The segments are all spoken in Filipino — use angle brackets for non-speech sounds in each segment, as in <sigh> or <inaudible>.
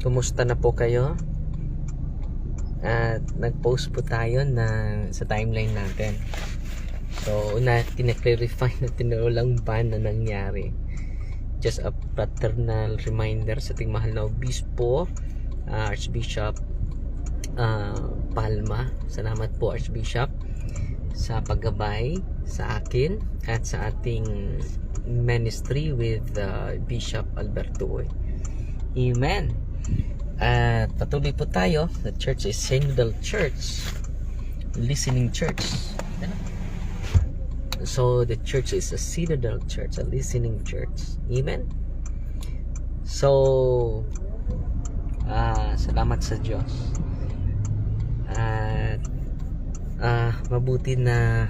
Kumusta na po kayo? At nag-post po tayo na sa timeline natin. So, una, tinaklarify <laughs> natin na walang ban na nangyari. Just a fraternal reminder sa ating mahal na obispo, uh, Archbishop uh, Palma. Salamat po, Archbishop, sa paggabay sa akin at sa ating ministry with uh, Bishop Alberto. Amen. At patuloy po tayo. The church is Synodal Church. Listening Church. So, the church is a synodal church, a listening church. Amen? So, ah salamat sa Diyos. At ah mabuti na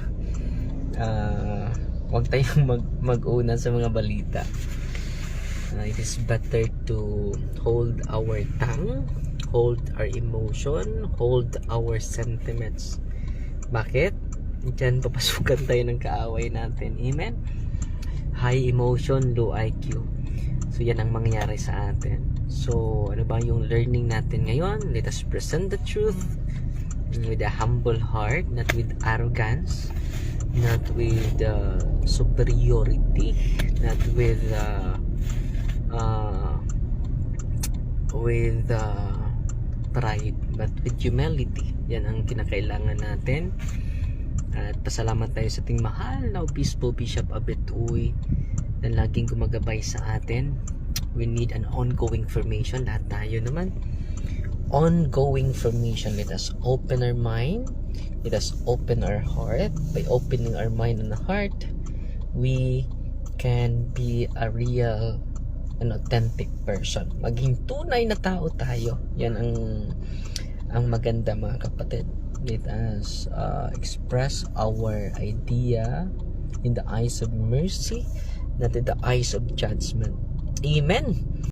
ah wag tayong mag mag-una sa mga balita. Uh, it is better to hold our tongue, hold our emotion, hold our sentiments. Bakit? Diyan papasukan tayo ng kaaway natin. Amen? High emotion, low IQ. So yan ang mangyayari sa atin. So ano ba yung learning natin ngayon? Let us present the truth with a humble heart, not with arrogance, not with uh, superiority, not with uh, with uh, pride but with humility. Yan ang kinakailangan natin. At pasalamat tayo sa ating mahal na Obispo Bishop Abet Uy na laging gumagabay sa atin. We need an ongoing formation. Lahat tayo naman. Ongoing formation. Let us open our mind. Let us open our heart. By opening our mind and heart we can be a real an authentic person. Maging tunay na tao tayo. Yan ang ang maganda mga kapatid. Let us uh, express our idea in the eyes of mercy, not in the eyes of judgment. Amen.